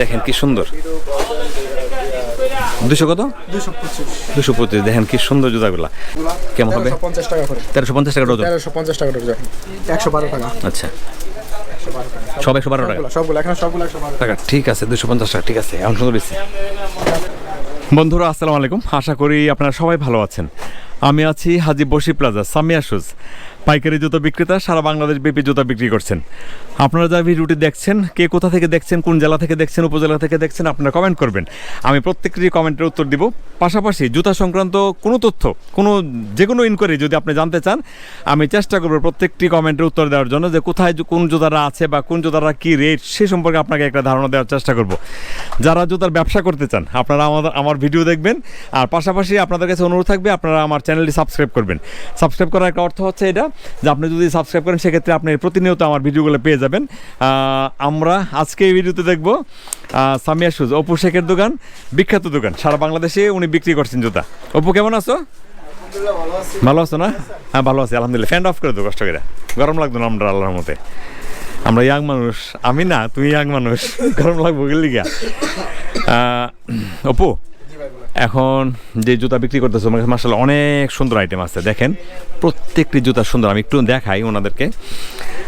দেখেন কি সুন্দর। দুশো কত? দুশো পঁচিশ। দেখেন কি সুন্দর জুতাগুলা। কেমন হবে? পঞ্চাশ টাকা করে। তেরোশো পঞ্চাশ টাকা ডজন? তেরোশো পঞ্চাশ টাকা করে একশো বারো টাকা। আচ্ছা। সব একশো বারো টাকা? সবগুলো এখানে সবগুলো একশো বারো টাকা। ঠিক আছে দুশো পঞ্চাশ টাকা ঠিক আছে এখন সুন্দর দিচ্ছি বন্ধুরা আসসালামু আলাইকুম। আশা করি আপনারা সবাই ভালো আছেন। আমি আছি হাজি বসি প্লাজা সামিয়া শুজ। পাইকারি জুতো বিক্রেতা, সারা বাংলাদেশ ব্যাপী জুতা বিক্রি করছেন। আপনারা যা ভিডিওটি দেখছেন, কে কোথা থেকে দেখছেন, কোন জেলা থেকে দেখছেন, উপজেলা থেকে দেখছেন, আপনারা কমেন্ট করবেন। আমি প্রত্যেকটি কমেন্টের উত্তর দিব। পাশাপাশি জুতা সংক্রান্ত কোনো তথ্য, কোনো যে কোনো ইনকোয়ারি যদি আপনি জানতে চান, আমি চেষ্টা করব প্রত্যেকটি কমেন্টের উত্তর দেওয়ার জন্য যে কোথায় কোন জুতারা আছে বা কোন জুতারা কী রেট সে সম্পর্কে আপনাকে একটা ধারণা দেওয়ার চেষ্টা করব। যারা জুতার ব্যবসা করতে চান, আপনারা আমাদের, আমার ভিডিও দেখবেন। আর পাশাপাশি আপনাদের কাছে অনুরোধ থাকবে, আপনারা আমার চ্যানেলটি সাবস্ক্রাইব করবেন। সাবস্ক্রাইব করার একটা অর্থ হচ্ছে এটা যে আপনি যদি সাবস্ক্রাইব করেন সেক্ষেত্রে আপনি প্রতিনিয়ত আমার ভিডিওগুলো পেয়ে যাবেন। আমরা আজকে এই ভিডিওতে দেখব সামিয়া শুজ অপু শেখের দোকান বিখ্যাত দোকান। সারা বাংলাদেশে উনি বিক্রি করছেন জুতা। অপু কেমন আছো? ভালো আছো। না? হ্যাঁ ভালো আছি আলহামদুলিল্লাহ। ফ্যান অফ করে দো কষ্ট করে। গরম লাগতো না আমরা আল্লাহর মতে আমরা ইয়াং মানুষ। আমি না তুমি ইয়াং মানুষ। গরম লাগবো গেলি গিয়া অপু এখন যে জুতা বিক্রি করতেছে, আমার কাছে মার্শাল অনেক সুন্দর আইটেম আছে। দেখেন, প্রত্যেকটি জুতা সুন্দর। আমি একটু দেখাই ওনাদেরকে।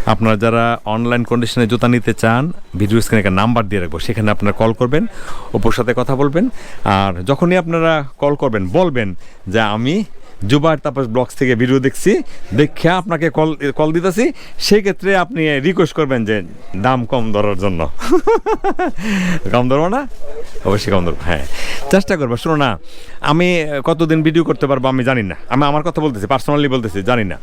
আপনারা যারা অনলাইন কন্ডিশনে জুতা নিতে চান ভিডিও স্ক্রিনে একটা নাম্বার দিয়ে রাখব। সেখানে আপনারা কল করবেন ওপর সাথে কথা বলবেন। আর যখনই আপনারা কল করবেন, বলবেন যে আমি জুবার তাপস ব্লগস থেকে ভিডিও দেখছি, দেখে আপনাকে কল কল দিতেছি। সেই ক্ষেত্রে আপনি রিকোয়েস্ট করবেন যে দাম কম ধরার জন্য। কম ধরবো না? অবশ্যই কম ধরবো হ্যাঁ। চেষ্টা করব, শোনো না, আমি কতদিন ভিডিও করতে পারব আমি জানি না। আমি আমার কথা বলতেছি পার্সোনালি বলতেছি, জানি না।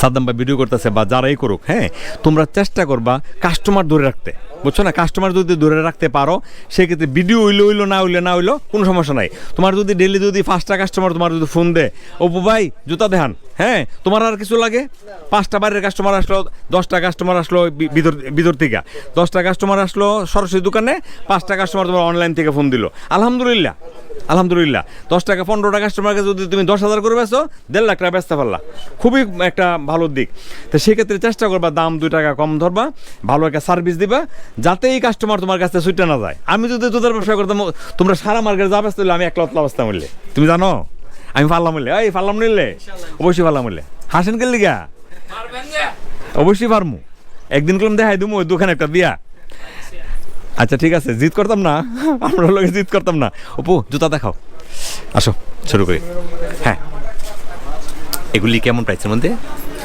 সাদ্দাম ভাই ভিডিও করতেছে বা যারাই করুক হ্যাঁ তোমরা চেষ্টা করবা কাস্টমার ধরে রাখতে। বুঝছ না? কাস্টমার যদি ধরে রাখতে পারো, সেক্ষেত্রে ভিডিও হইল হইল, না হইলে, না হইল, কোনো সমস্যা নাই। তোমার যদি ডেলি যদি পাঁচটা কাস্টমার তোমার যদি ফোন দে অপু ভাই, জুতা দেখান। হ্যাঁ? তোমার আর কিছু লাগে? পাঁচটা বাইরের কাস্টমার আসলো, দশটা কাস্টমার আসলো ভিতর ভিতর থেকে। দশটা কাস্টমার আসলো সরাসরি দোকানে, পাঁচটা কাস্টমার তোমার অনলাইন থেকে ফোন দিল। আলহামদুলিল্লাহ আলহামদুলিল্লাহ। দশ টাকা, পনেরোটা কাস্টমারকে যদি তুমি দশ হাজার করে বেচো, দেড় লাখ টাকা বেচতে পারলা। খুবই একটা ভালো দিক। তো সেক্ষেত্রে চেষ্টা করবা, দাম দুই টাকা কম ধরবা, ভালো একটা সার্ভিস দিবা। যাতে এই কাস্টমার তোমার কাছে ছুটে না যায়। আমি যদি তোদের ব্যবসা করতাম তোমরা সারা মার্কেটে যা ব্যস্ত আমি একলা লতলা ব্যস্ত মূল্যে তুমি জানো? আমি পারলাম মূল্যে এই পারলাম নিলে? অবশ্যই পারলাম মূল্যে হাসেন কে লিগা অবশ্যই পারমু একদিন করলাম দেখাই দিমু ওই দোকানে একটা দিয়া। আচ্ছা ঠিক আছে জিত করতাম না। আমরা লোকে জিত করতাম না। অপু জুতা দেখাও। আসো শুরু করি। হ্যাঁ। এগুলি কেমন প্রাইসের মধ্যে?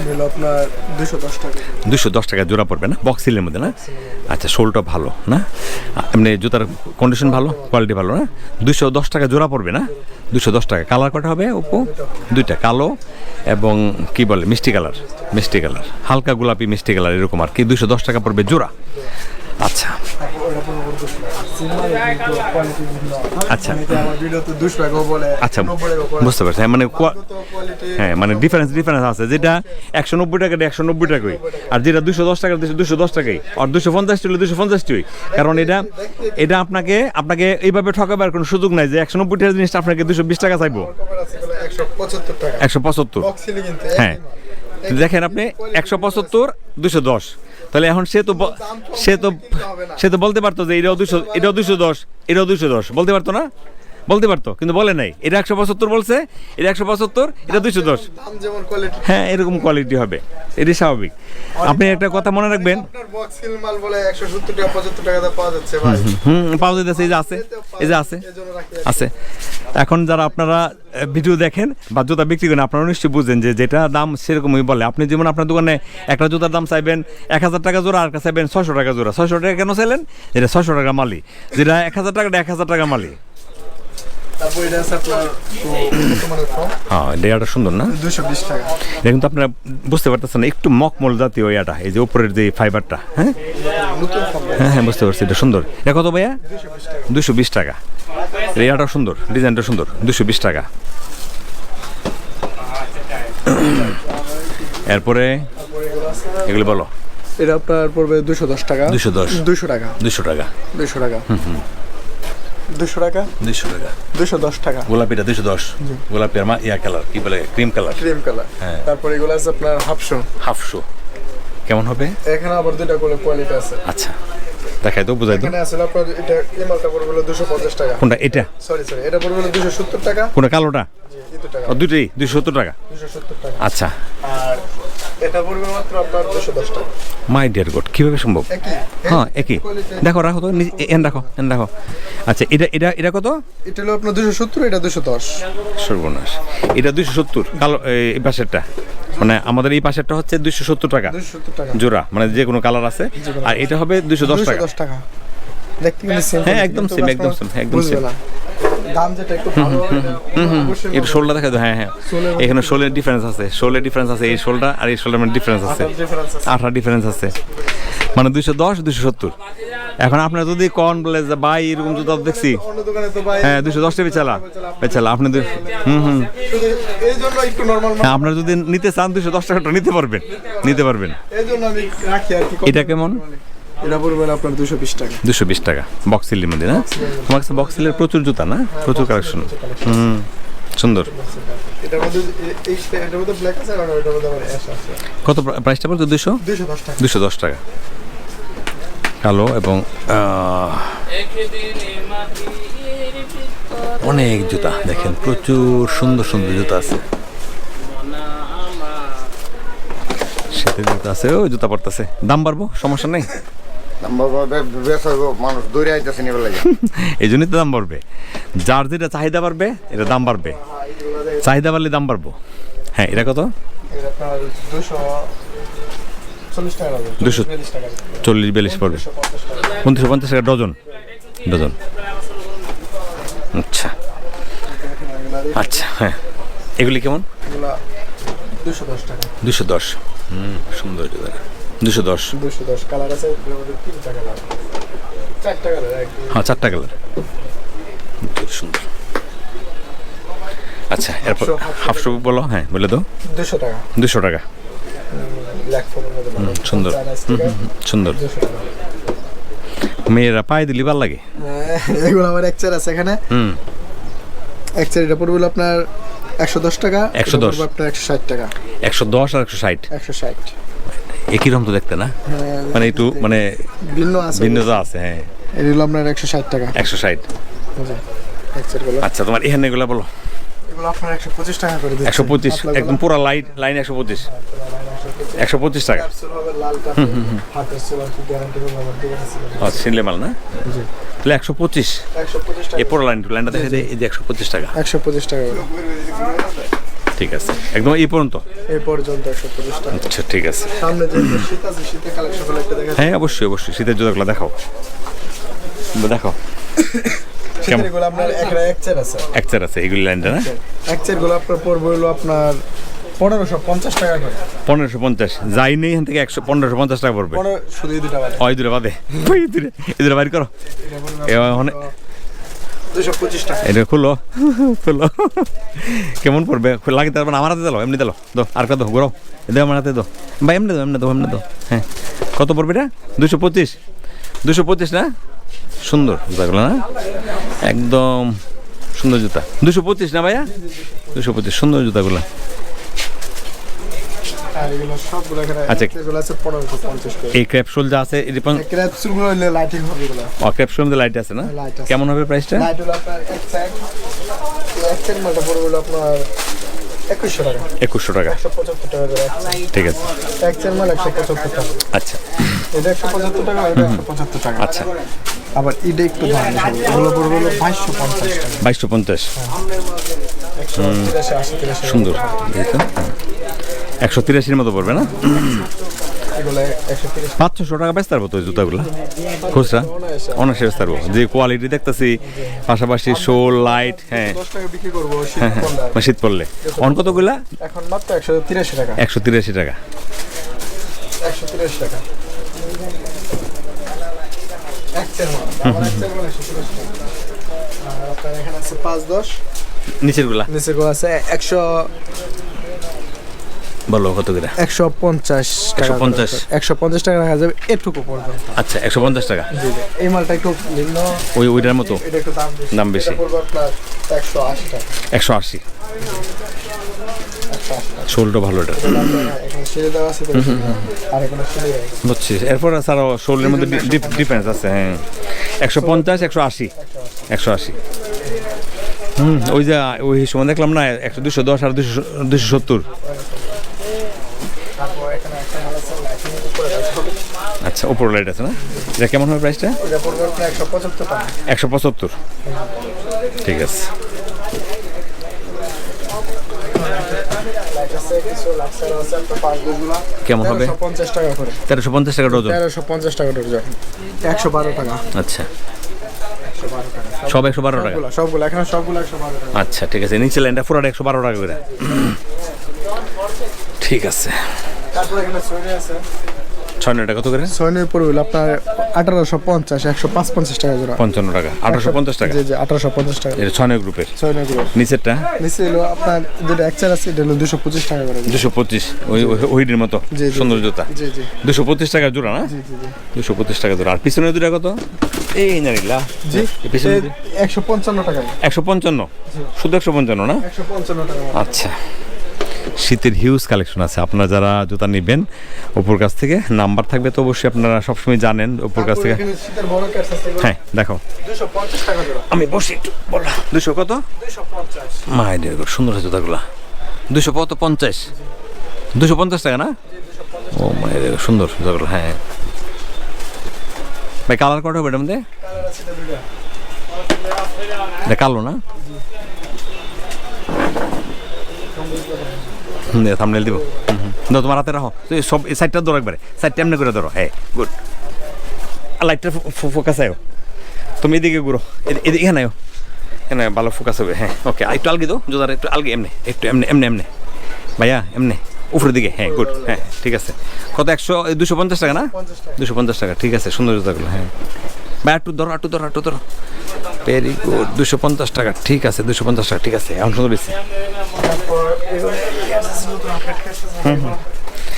হলো আপনার দুশো দশ টাকা। দুশো দশ টাকা জোড়া পড়বে না? বক্স সিলের মধ্যে না? আচ্ছা শোলটা ভালো, না? এমনি জুতার কন্ডিশন ভালো কোয়ালিটি ভালো, না? দুশো দশ টাকা জোড়া পড়বে না? দুশো দশ টাকা। কালার কটা হবে ওপো দুইটা, কালো এবং কি বলে, মিষ্টি কালার মিষ্টি কালার। হালকা গোলাপি মিষ্টি কালার এরকম আর কি। দুশো দশ টাকা পড়বে জোড়া। আচ্ছা। আচ্ছা। আচ্ছা। বুঝতে পারছি। হ্যাঁ, মানে কোয়া- হ্যাঁ মানে ডিফারেন্স ডিফারেন্স আছে। যেটা একশো নব্বই টাকা একশো নব্বই টাকাই। আর যেটা দুশো দশ টাকা দুশো দশ টাকাই। আর দুশো পঞ্চাশটি হলে দুশো পঞ্চাশটি কারণ এটা এটা আপনাকে আপনাকে এইভাবে ঠকাবার কোনো সুযোগ নাই যে একশো নব্বই টাকা জিনিসটা আপনাকে দুশো বিশ টাকা চাইব। একশো পঁচাত্তর। হ্যাঁ। দেখেন আপনি একশো পঁচাত্তর দুশো দশ। তাহলে এখন সে তো সে তো সে তো বলতে পারতো যে এটা দুশো এটাও দুশো দশ এটাও দুশো দশ। বলতে পারতো না? বলতে পারতো কিন্তু বলে নাই। এটা একশো পঁচাত্তর বলছে এটা একশো পঁচাত্তর এটা দুশো। দশ হ্যাঁ এরকম কোয়ালিটি হবে। এটাই স্বাভাবিক। আপনি একটা কথা মনে রাখবেন। পাওয়া যাচ্ছে হুম পাওয়া যাইতেছে এই যে আছে এই যে আছে আছে। এখন যারা আপনারা ভিডিও দেখেন বা জুতা বিক্রি করেন আপনারা নিশ্চয়ই বুঝছেন যে যেটা দাম সেরকমই বলে। আপনি যেমন আপনার দোকানে একটা জুতার দাম চাইবেন এক হাজার টাকা জোড়া আর একটা চাইবেন ছয়শো টাকা জোড়া। ছয়শো টাকা কেন চাইলেন? এটা ছয়শো টাকা মালি। যেটা এক হাজার টাকাটা এক হাজার টাকা মালি। তারপর এটা আছে আপনার হ্যাঁ লেয়ারটা সুন্দর না? দুশো বিশ টাকা। এটা কিন্তু আপনারা বুঝতে পারতেছেন একটু মকমল জাতীয় ইয়াটা এই যে উপরের যে ফাইবারটা হ্যাঁ? হ্যাঁ হ্যাঁ বুঝতে পারছি এটা সুন্দর। এটা কত ভাইয়া? দুশো বিশ টাকা। দুশো বিশ সুন্দর ডিজাইনটা সুন্দর দুশো বিশ টাকা। এরপরে এগুলো বলো। এটা আপনার পড়বে দুশো দশ টাকা। 210 দুশো। টাকা। দুশো টাকা। দুশো টাকা। দুশো টাকা? দুশো টাকা। দুশো দশ টাকা। গোলাপিটা দুশো দশ। গোলাপি আর মা ইয়া কালার কি বলে ক্রিম কালার? Cream colour. হ্যাঁ। তারপর এগুলো আছে আপনার হাফশো হাফশো কেমন হবে? এখানে আবার দুইটা করে কোয়ালিটি আছে। আচ্ছা দেখাই তো বুঝাই তো। এখানে আসলে আপনার এটা এই মালটা পড়বে হলো দুশো পঞ্চাশ টাকা। কোনটা এটা? সরি সরি এটা পড়বে হলো দুশো সত্তর টাকা। কোনটা কালোটা? জি, এই টাকা ও দুটোই দুশো সত্তর টাকা। দুশো সত্তর টাকা। আচ্ছা। আর এটা পড়বে মাত্র আপনার দুশো দশ টাকা। মাই ডিয়ার গড কীভাবে সম্ভব? হ্যাঁ একই। দেখো রাখো তো এন রাখো এন রাখো। আচ্ছা এটা এটা এটা কত? এটা হলো আপনার দুশো সত্তর এটা দুশো দশ। সর্বনাশ। এটা দুশো সত্তর কালো এই পাশেরটা। মানে আমাদের এই পাশেরটা হচ্ছে দুশো সত্তর টাকা। জোড়া মানে যে কোনো কালার আছে। আর এটা হবে দুশো দশ দুশো টাকা। দশ টাকা। দেখতে কিন্তু same হ্যাঁ, একদম customer একদম same, একদম। না। দাম যেটা একটু ভালো এটা শোলটা দেখা যায় হ্যাঁ হ্যাঁ। এখানে শোলের ডিফারেন্স আছে। শোলের ডিফারেন্স আছে এই শোলটা আর এই মধ্যে ডিফারেন্স আছে। আপনার আঠারো ডিফারেন্স আছে। মানে দুশো দশ দুশো সত্তর। এখন আপনার যদি কন বলে যে ভাই এরকম জুতা দেখছি। হ্যাঁ দুশো দশটা বেচালা বেচালা আপনি দু- হুম হুম। হ্যাঁ আপনার যদি নিতে চান দুশো দশ টাকাটা নিতে পারবেন। নিতে পারবেন। এটা কেমন? এটা পড়বে আপনার দুশো বিশ টাকা। দুশো বিশ টাকা। বক্সিলের মধ্যে না? তোমার কাছে বক্সিলের প্রচুর জুতা না? প্রচুর কালেকশন হুম সুন্দর। কত প্রাইসটা বলতো দুশো? দুশো দশ টাকা। কালো এবং অনেক জুতা দেখেন প্রচুর সুন্দর সুন্দর জুতা আছে। জুতা আছে, ও জুতা পড়তেছে দাম বাড়বো? সমস্যা নেই? এই জন্যই তো দাম বাড়বে। যার যেটা চাহিদা বাড়বে, এটা দাম বাড়বে। চাহিদা বাড়লে দাম বাড়বো। হ্যাঁ এটা কত? দুশো চল্লিশ। বিয়াল্লিশ পড়বে। উনত্রিশশো পঞ্চাশ টাকা, ডজন। ডজন। আচ্ছা। আচ্ছা হ্যাঁ। এগুলি কেমন? দুশো দশ। হুম সুন্দর দুশো দশ। দুশো দশ কালার আছে এগুলোর তিনটা কালার। চারটা কালার হ্যাঁ চারটা কালার। সুন্দর। আচ্ছা এরপর হাফশো, বলো হ্যাঁ বলে দাও। দুশো টাকা। দুশো টাকা। সুন্দর। সুন্দর। মেয়েরা পায়ে দিলি ভালো লাগে? হ্যাঁ, এগুলো আমার এক চেয়ার আছে এখানে। হুম। এক চেয়ার এটা পড়বে আপনার একশো দশ টাকা 110 এটা পড়বে আপনার একশো ষাট টাকা। একশো দশ আর একশো ষাট। একশো ষাট। একই রকম তো দেখতে না? হ্যাঁ, মানে একটু মানে ভিন্ন আছে। ভিন্নতা আছে হ্যাঁ। এগুলো আপনার একশো ষাট টাকা। একশো ষাট। আচ্ছা তোমার এখানে এগুলো বলো। এগুলো আপনার একশো পঁচিশ টাকা করে একশো পঁচিশ একদম পুরো লাইন লাইন একশো পঁচিশ। একশো পঁচিশ টাকা। ও সিনলে মাল না? তাহলে একশো পঁচিশ। একশো পঁচিশ টাকা এই পুরো লাইন লাইনটা দেখে দেয় এই যে একশো পঁচিশ টাকা। একশো পঁচিশ টাকা ঠিক আছে। একদম এই পর্যন্ত? এই পর্যন্ত একশো পঁচিশ টাকা। আচ্ছা ঠিক আছে। সামনে যে শীত আছে শীতের কালেকশনগুলো একটা দেখা হ্যাঁ অবশ্যই অবশ্যই। শীতের জুতাগুলো দেখাও। দেখাও। আপনার এক চেয়ার আছে। এক চার আছে এইগুলি লাইনটা না? একগুলো আপনার পড়বে হলো আপনার পনেরোশো পঞ্চাশ টাকা করে। পনেরোশো পঞ্চাশ। যাই নেই এখান থেকে একশো পনেরোশো পঞ্চাশ টাকা পড়বে। পনেরো শুধু এই দুটা বাদে। ওই দূরে বাদে। ওই দূরে এই দূরে বাইর করো। এখন দুশো পঁচিশ টাকা। এটা খুলো। খুলো। কেমন পড়বে? লাগে তারপর আমার হাতে দিলো এমনি দিলো দো আর কত? ঘুরাও। এদের আমার হাতে দো ভাই এমনি দো এমনি দো এমনি দো হ্যাঁ। কত পড়বে এটা? দুশো পঁচিশ। দুশো পঁচিশ না? সুন্দর জুতাগুলো না? একদম সুন্দর জুতা। দুশো পঁচিশ না ভাইয়া? দুশো পঁচিশ। সুন্দর জুতাগুলো। আর এগুলো সবগুলো এখানে আচ্ছা। এগুলো আছে পনেরোশো পঞ্চাশ করে। এই ক্র্যাপসুল যা আছে পন- ক্র্যাপসুলগুলো হলে লাইটিং হবে এগুলো। ও ক্র্যাপসুল মধ্যে লাইট আছে না? কেমন হবে প্রাইসটা লাইট হলো আপনার এক পড়বে আপনার একুশশো টাকা। একুশশো টাকা। ঠিক আছে। এক চেয়ার মাল একশো পঁচাত্তর টাকা। আচ্ছা। এটা একশো পঁচাত্তর টাকা এটা একশো পঁচাত্তর টাকা। আচ্ছা। আবার এটা একটু দাম এগুলো পড়বে হলো বাইশশো পঞ্চাশ বাইশশো পঞ্চাশ। সুন্দর। একশো তিরাশির মতো পড়বে না? তিরিশ পাঁচশো টাকা বেচতে পারব তো জুতাগুলো। খুচরা অনায়াসে বেচতে পারব। যে কোয়ালিটি দেখতেছি পাশাপাশি লাইট হ্যাঁ। করব শীত হ্যাঁ হ্যাঁ। পড়লে। মানে শীত পড়লে। অন কতগুলা? এখন মাত্র একশো তিরাশি টাকা। একশো তিরাশি টাকা। একশো তিরাশি পাঁচ নিচেরগুলা নিচে গুলো আছে একশো বলো কত করে? একশো পঞ্চাশ টাকা 150 একশো পঞ্চাশ? টাকা রাখা যাবে এটুকু পর্যন্ত। আচ্ছা একশো পঞ্চাশ টাকা? এই মালটা একটু ভিন্ন ওই ওইটার মতো? দাম বেশি। একশো আশি টাকা। একশো আশি? একশো একশো শোলটা ভালো এটা। আছে। বুঝছি এরপর আরও শোলের মধ্যে ডিফারেন্স আছে হ্যাঁ। একশো পঞ্চাশ একশো আশি? একশো আশি। হুম ওই যে ওই সময় দেখলাম না একশো দুশো দশ আর দুশো দুশো সত্তর তারপর এখানে একটা মাল আছে লাইটিং উপরে আছে। আচ্ছা উপর লাইট আছে না? এটা কেমন হবে প্রাইসটা একশো পঁচাত্তর ঠিক আছে। কেমন হবে? পঞ্চাশ টাকা করে। তেরোশো পঞ্চাশ টাকা ডজন? তেরোশো পঞ্চাশ টাকা ডজন। একশো বারো টাকা। আচ্ছা। সব একশো বারো টাকা? সবগুলো এখানে সবগুলো একশো বারো টাকা। আচ্ছা ঠিক আছে। নিচে লাইনটা পুরোটা একশো বারো টাকা করে। ঠিক আছে। তারপর এখানে আছে। ছয় নয় টাকা কত করে? সৈনির পড়বে হলো আপনার আঠারোশো পঞ্চাশ একশো পাঁচ পঞ্চাশ টাকা জোড়া। পঞ্চান্ন টাকা আঠারোশো পঞ্চাশ টাকা? জি জি আঠারোশো পঞ্চাশ টাকা। এটা ছয় নয় গ্রুপের? সৈনিগুলো নিচেরটা? নিচে হলো আপনার যেটা একচার আছে এটা হলো দুশো পঁচিশ টাকা করে। দুশো পঁচিশ ওই ওই- ওইটির মতো জি, জি। জি। দুশো পঁচিশ টাকা জোড়া না? দুশো পঁচিশ টাকা জোড়া। আর পিছনে দুটা কত? এই নারিলা জি পিছনে একশো পঞ্চান্ন টাকা। একশো পঞ্চান্ন? শুধু একশো পঞ্চান্ন না? একশো পঞ্চান্ন টাকা। আচ্ছা। শীতের হিউজ কালেকশন আছে। আপনারা যারা জুতা নেবেন ওপর কাছ থেকে নাম্বার থাকবে তো অবশ্যই আপনারা সবসময় জানেন ওপর কাছ থেকে। হ্যাঁ দেখো। আমি বসি একটু বলো। দুশো কত? মায়ের সুন্দর আছে জুতাগুলা। দুশো কত? পঞ্চাশ। দুশো পঞ্চাশ টাকা না? ও মায়ের সুন্দর জুতাগুলো হ্যাঁ। ভাই কালার কটা হবে দুইটা। এটা কালো না? থামনেল দিব। দাও তোমার হাতে রাখো। তুই সব, এই সাইডটা ধরো একবারে। সাইডটা এমনি করে ধরো। হ্যাঁ গুড লাইটটা ফোকাস আয়ো। তুমি এদিকে ঘুরো। এদি- এদিকে এখানে আয়ো। এখানে ভালো ফোকাস হবে। হ্যাঁ ওকে একটু আলগি দাও। জোদার একটু আলগি এমনি, একটু এমনি এমনি এমনি। ভাইয়া, এমনি। উপরের দিকে। হ্যাঁ গুড হ্যাঁ ঠিক আছে। কত, একশো দুশো পঞ্চাশ টাকা না? দুশো পঞ্চাশ টাকা, ঠিক আছে। সুন্দর জুতাগুলো হ্যাঁ। ভাই একটু ধরো একটু ধরো একটু ধরো। ভেরি গুড দুশো পঞ্চাশ টাকা, ঠিক আছে, দুশো পঞ্চাশ টাকা, ঠিক আছে। এখন সুন্দর বেশি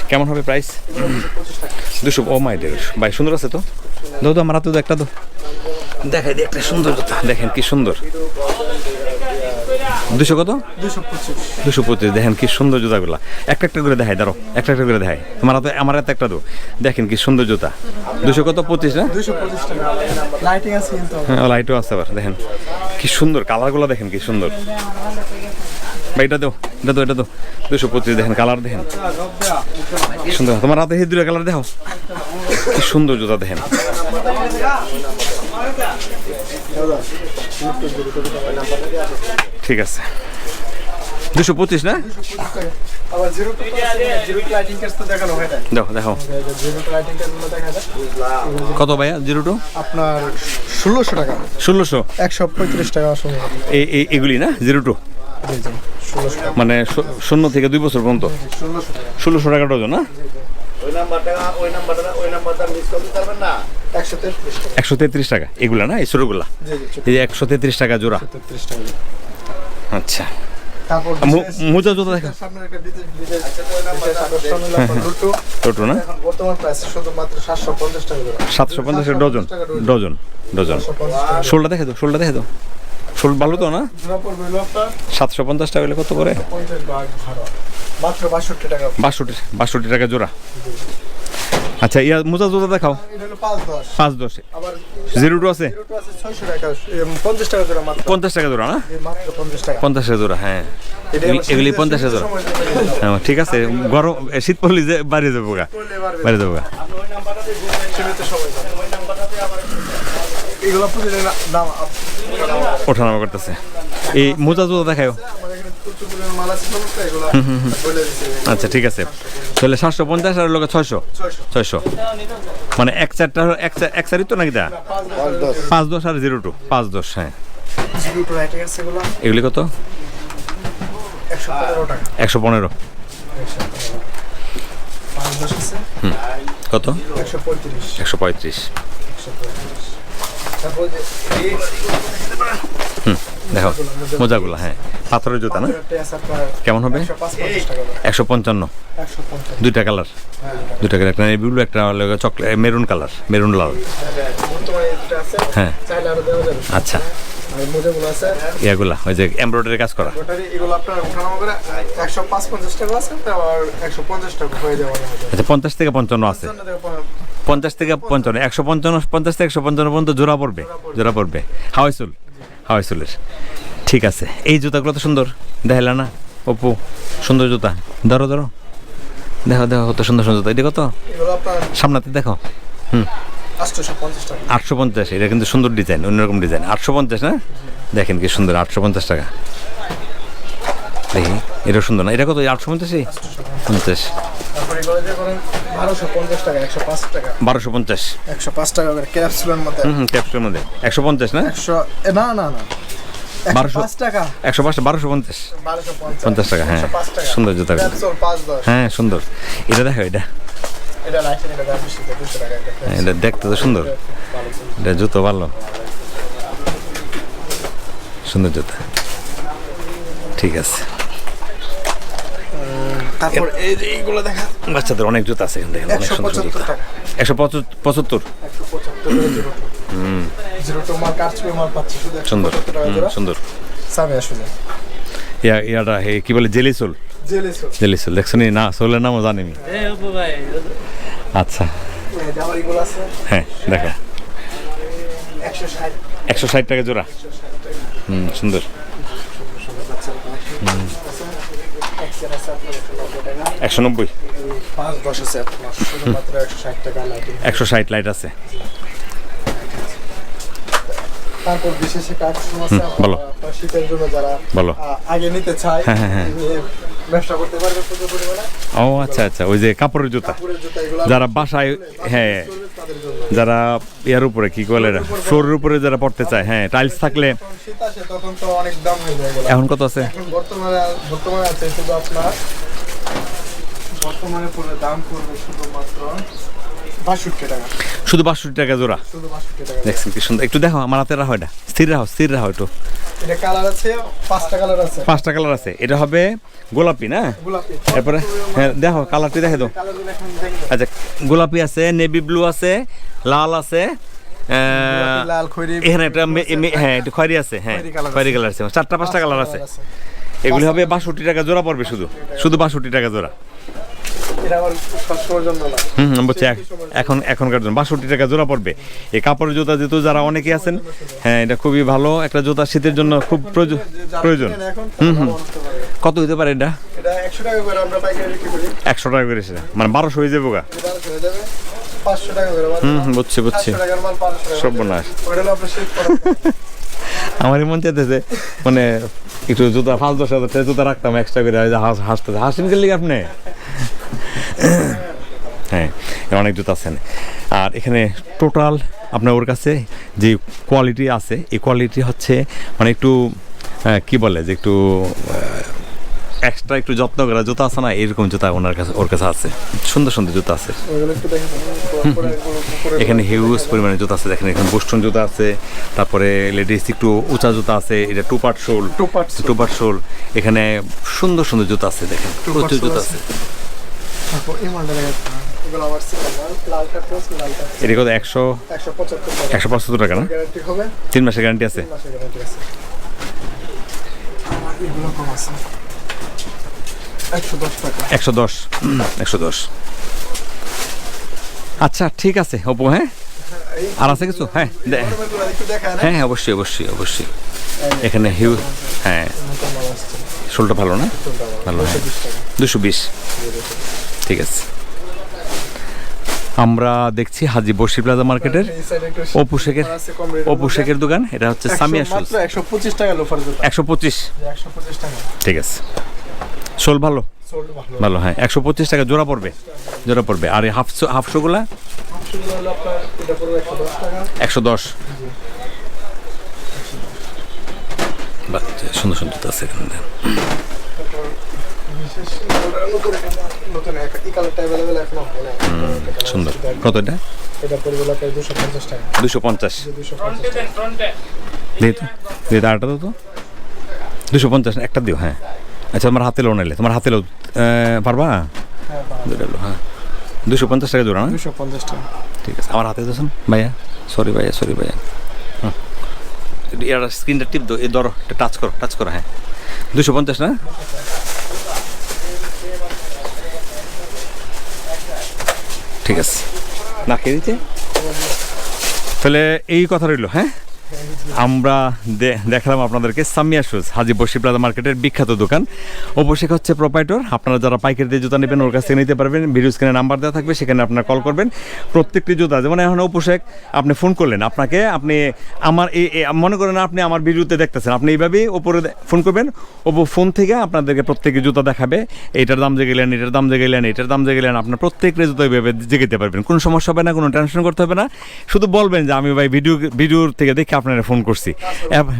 কেমন হবে প্রাইস দুশো ও মাই দেড়শো ভাই সুন্দর আছে তো? দাও তো আমার হাতে তো একটা তো দেখাই দিই একটা সুন্দর দেখেন কি সুন্দর। দুশো কত? দুশো পঁচিশ। দেখেন কি সুন্দর জুতাগুলা। একটা একটা করে দেখায় দাঁড়ো একটা একটা করে দেখায় তোমার হাতে আমার হাতে একটা দো দেখেন কি সুন্দর জুতা। দুশো কত? পঁচিশ না? হ্যাঁ লাইটও আছে আবার দেখেন। কি সুন্দর কালারগুলো দেখেন কি সুন্দর। ভাই এটা দাও এটা দাও এটা দাও। দুশো পঁচিশ দেখেন কালার দেখেন। কি সুন্দর। তোমার হাতে হিদুরা কালার দেখো কি সুন্দর জুতা দেখেন। ঠিক আছে। দুশো পঁচিশ না? দেখো দেখো। কত ভাইয়া? Zero two? আপনার ষোলোশো টাকা। ষোলোশো? একশো পঁয়ত্রিশ টাকা এগুলি না? Zero two? মানে শূন্য থেকে দুই বছর পর্যন্ত? ষোলোশো টাকা। ষোলোশো টাকা ডজন না? ওই নাম্বারটা ওই নাম্বারটা ওই নাম্বারটা মিস করতে পারবেন না একশো তেত্রিশ টাকা। এগুলা না? এই ছোটোগুলা জি জি এই যে একশো তেত্রিশ টাকা জোড়া। আচ্ছা। মোজা জুতা দেখা না? শুধুমাত্র সাতশো পঞ্চাশ টাকা ডজন। ডজন। ডজন দেখে তো দেখে তো ভালো তো না? জোড়া পড়বে হলো আপনার সাতশো পঞ্চাশ টাকা হলে কত করে? মাত্র বাষট্টি টাকা বাষট্টি বাষট্টি টাকা জোড়া। আচ্ছা ইয়া মোজা জুতা দেখাও। এটা হলো পাঁচ দশে। আবার জিরো টু আছে? জিরো টু আছে ছয়শো টাকা এম, পঞ্চাশ টাকা জোড়া মাত্র। টাকা জোড়া না? মাত্র পঞ্চাশ টাকা। টাকা জোড়া হ্যাঁ। এগুলি- পঞ্চাশ জোড়া। হ্যাঁ, ঠিক আছে গরম শীত পড়লে যে বাড়িয়ে যাব গা। বাড়িয়ে যাব গা। এগুলো দাম ওঠানামা করতেছে। এই মোজা জুতা দেখাও আচ্ছা ঠিক আছে। তাহলে সাতশো পঞ্চাশ আর লোক ছয়শো? ছয়শো। মানে এক চারটা এক চার এক চারই তো নাকি দা? পাঁচ দশ। আর জিরো টু। পাঁচ দশ হ্যাঁ। এগুলো। এগুলি কত? একশো পনেরো কত? একশো পঁয়ত্রিশ। একশো দেখো, মোজাগুলো হ্যাঁ। পাথরের জুতা না? কেমন হবে? একশো পঞ্চান্ন। দুইটা কালার। দুইটা কালার। একটা ব্লু, একটা চকলেট মেরুন কালার, মেরুন লাল। হ্যাঁ আচ্ছা। ইয়াগুলা, ওই যে এমব্রয়ডারি কাজ করা। আচ্ছা পঞ্চাশ থেকে পঞ্চান্ন আছে। পঞ্চাশ থেকে পঞ্চান্ন, একশো পঞ্চান্ন, পঞ্চাশ থেকে একশো পঞ্চান্ন পর্যন্ত জোড়া পড়বে জোড়া পড়বে। হাওয়াই চুল। হাওয়াই চুলের। ঠিক আছে। এই জুতাগুলো তো সুন্দর। দেখাইলা না? অপু সুন্দর জুতা। ধরো ধরো। দেখো দেখো কত সুন্দর সুন্দর জুতা। এটা কত? এগুলো সামনাতে দেখো। হুম। আটশো পঞ্চাশ এটা কিন্তু সুন্দর ডিজাইন অন্যরকম ডিজাইন। আটশো পঞ্চাশ না? দেখেন কি সুন্দর আটশো পঞ্চাশ টাকা। দেখি এটা সুন্দর না? এটা কত? আটশো পঞ্চাশই? পঞ্চাশ। করেন বারোশো পঞ্চাশ টাকা একশো পাঁচ টাকা। বারোশো পঞ্চাশ। একশো পাঁচ টাকা করে ক্যাপসুলের মধ্যে। হুম ক্যাপসুলের মধ্যে। একশো পঞ্চাশ না? একশো না না না। বারোশো- পাঁচ টাকা। একশো বারোশো পঞ্চাশ। পঞ্চাশ। টাকা হ্যাঁ। সুন্দর জুতা। হ্যাঁ সুন্দর। এটা দেখো এটা। এটা হ্যাঁ, এটা দেখতে তো সুন্দর। এটা জুতো ভালো। সুন্দর জুতা। ঠিক আছে। তারপর এইগুলো দেখা বাচ্চাদের অনেক জুতা আছে এখান থেকে অনেক সুন্দর জুতা। একশো পঁচাত্তর। সুন্দর। সুন্দর। ইয়া ইয়াটা হে কি বলে জেলি সোল জেলি সোল দেখছ না? সোলের নামও জানি আমি আচ্ছা। আমার এগুলো আছে। হ্যাঁ দেখো। একশো ষাট। টাকা জোড়া। হুম সুন্দর এক্সেল আছে আপনার একশো নব্বই। একশো ষাট লাইটিং আছে। তারপর বিশেষে কাস্টমার আছে হুম, বলো। আপনার শীতের জন্য যারা আগে নিতে চায় হ্যাঁ, হ্যাঁ, হ্যাঁ। নিয়ে ব্যবসা করতে পারবে ও আচ্ছা আচ্ছা ওই যে কাপড়ের জুতা। যারা বাসায় হ্যাঁ যারা ইয়ার উপরে কি বলে ফ্লোরের উপরে যারা পড়তে চায় হ্যাঁ টাইলস থাকলে এখন কত আছে? বর্তমানে বর্তমানে আছে শুধু আপনার বর্তমানে দাম পড়বে শুধুমাত্র বাষট্টি টাকা। শুধু বাষট্টি টাকা জোড়া। দেখছেন কি সুন্দর। একটু দেখো আমার হাতে রাখো এটা। স্থির রাখো স্থির রাখো একটু। পাঁচটা কালার আছে। এটা হবে গোলাপি না? এরপরে হ্যাঁ দেখো কালারটি দেখে দাও। আচ্ছা গোলাপি আছে নেভি ব্লু আছে লাল আছে এখানে একটা হ্যাঁ একটু খয়েরি আছে হ্যাঁ খয়েরি কালার আছে। চারটা পাঁচটা কালার আছে। এগুলি হবে বাষট্টি টাকা জোড়া পড়বে শুধু। শুধু বাষট্টি টাকা জোড়া এটা আবার সবসময়ের জন্য না হুম হুম, বলছি এখন এখনকার জন্য। বাষট্টি টাকা জোড়া পড়বে। এই কাপড়ের জুতা যেহেতু যারা অনেকে আছেন হ্যাঁ এটা খুবই ভালো। একটা জুতা শীতের জন্য খুব প্রয়োজন। আনতে পারবে। কত হতে পারে এটা? একশো টাকা করে করি। একশো টাকা করে সেটা। মানে বারোশো হয়ে যাব গা। টাকা করে হুম হুম, বুঝছি বুঝছি। টাকা সর্বনাশ। করা আমারই মন চাইতেছে মানে একটু জুতা পাঁচ দশ হাজার টাকা জুতা রাখতাম এক্সট্রা করে ওই যে হাস হাসতেছে হাসিন গেলি আপনি? হ্যাঁ অনেক জুতা আছেন আর এখানে টোটাল আপনার ওর কাছে যে কোয়ালিটি আছে এই কোয়ালিটি হচ্ছে মানে একটু কি বলে যে একটু এক্সট্রা একটু যত্ন করা জুতা আছে না এরকম জুতা ওনার কাছে ওর কাছে আছে। সুন্দর সুন্দর জুতা আছে। এখানে হিউজ পরিমাণে জুতা আছে দেখেন এখানে বোস্টন জুতা আছে তারপরে লেডিস একটু উঁচা জুতা আছে এটা two part sole Two part two part sole এখানে সুন্দর সুন্দর জুতা আছে দেখেন। প্রচুর জুতা আছে। আছে তারপর এই মালটা দেখেন এগুলো আবার সিঙ্গেল লালটা প্লাস লালটা এটা কত? একশো একশো পঁচাত্তর টাকা। একশো পঁচাত্তর টাকা না? গ্যারান্টি হবে। তিন মাসের গ্যারান্টি আছে। তিন মাসের গ্যারান্টি আছে। আমার এগুলো কম আছে। একশো দশ টাকা। একশো দশ। একশো দশ। আচ্ছা ঠিক আছে অপু হ্যাঁ? আর আছে কিছু? হ্যাঁ হ্যাঁ হ্যাঁ অবশ্যই অবশ্যই অবশ্যই। এখানে হিউজ হ্যাঁ। শোলটা ভালো না? ভালো। হ্যাঁ। দুশো বিশ। ঠিক আছে। আমরা দেখছি হাজি বসি প্লাজা মার্কেটের অপু শেখের অপু শেখের দোকান এটা হচ্ছে সামিয়া শুজ একশো পঁচিশ টাকা লোফার একশো পঁচিশ। একশো পঁচিশ টাকা। ঠিক আছে। শোল ভালো? ভালো। হ্যাঁ একশো পঁচিশ টাকা জোড়া পড়বে। জোড়া পড়বে। আর এই হাফ হাফশোগুলা একশো দশ সুন্দর সুন্দর আছে এখানে। সুন্দর। কত এটা? এটা পড়বে দুশো পঞ্চাশ। টাকা দুশো পঞ্চাশ দুশো পঞ্চাশ টাকা দিয়ে তো? দুশো পঞ্চাশ একটা দিও হ্যাঁ। আচ্ছা তোমার হাতে লো নিলে তোমার হাতে লো পারবা? হ্যাঁ হ্যাঁ দুশো পঞ্চাশ টাকা জোড়া না? দুশো পঞ্চাশ টাকা। ঠিক আছে আমার হাতে দিয়েছেন ভাইয়া। সরি ভাইয়া সরি ভাইয়া। হুম। স্ক্রিনটা টিপ দো এই ধরো টাচ করো টাচ করো হ্যাঁ। দুশো পঞ্চাশ না? ঠিক আছে। না খেয়ে দিতে? তাহলে এই কথা রইল হ্যাঁ? আমরা দেখালাম আপনাদেরকে সামিয়া শুজ, হাজি বসি প্লাজা মার্কেটের বিখ্যাত দোকান। অবশ্যই হচ্ছে প্রোপাইটর আপনারা যারা পাইকারি দিয়ে জুতা নেবেন, ওর কাছ থেকে নিতে পারবেন ভিডিও স্ক্রিনে নাম্বার দেওয়া থাকবে, সেখানে আপনারা কল করবেন। প্রত্যেকটি জুতা, যেমন এখন উপোষেক আপনি ফোন করলেন, আপনাকে আপনি আমার এই মনে করেন আপনি আমার ভিডিওতে দেখতেছেন, আপনি এইভাবেই ওপরে ফোন করবেন, ওপো ফোন থেকে আপনাদেরকে প্রত্যেকে জুতা দেখাবে এটার দাম যে গেলেন এটার দাম যে গেলেন এটার দাম যে গেলেন আপনার প্রত্যেকটা জুতো এইভাবে জেগেতে পারবেন। কোনো সমস্যা হবে না, কোনো টেনশন করতে হবে না। শুধু বলবেন যে আমি ভাই ভিডিও ভিডিওর থেকে দেখে আপনারা ফোন করছি।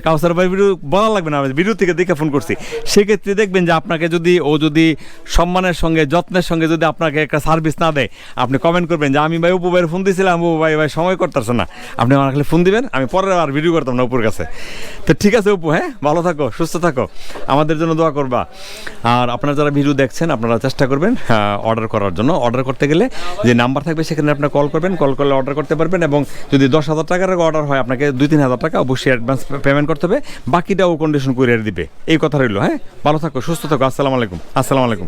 কাউসার ভাই ভিডিও বলা লাগবে না ভিডিও থেকে দেখে ফোন করছি। সেক্ষেত্রে দেখবেন যে আপনাকে যদি, ও যদি সম্মানের সঙ্গে, যত্নের সঙ্গে যদি আপনাকে একটা সার্ভিস না দেয়, আপনি কমেন্ট করবেন যে, আমি ভাই উপু ভাইয়ের ফোন দিয়েছিলাম ও ভাই ভাই সময় করতেছে না। আপনি আমার খালি ফোন দিবেন, আমি পরের আর ভিডিও করতাম না উপর কাছে। তো ঠিক আছে উপু হ্যাঁ? ভালো থাকো, সুস্থ থাকো। আমাদের জন্য দোয়া করবা। আর আপনারা যারা ভিডিও দেখছেন, আপনারা চেষ্টা করবেন অর্ডার করার জন্য। অর্ডার করতে গেলে যে নাম্বার থাকবে, সেখানে আপনার কল করবেন। কল করলে অর্ডার করতে পারবেন এবং যদি দশ হাজার টাকার অর্ডার হয়, আপনাকে দুই, তিন হাজার টাকা অবশ্যই অ্যাডভান্স পেমেন্ট করতে হবে। বাকিটা ও কন্ডিশন করে দিবে। এই কথা রইল হ্যাঁ? ভালো থাকো, সুস্থ থাকো, আসসালামু আলাইকুম। আসসালামু আলাইকুম।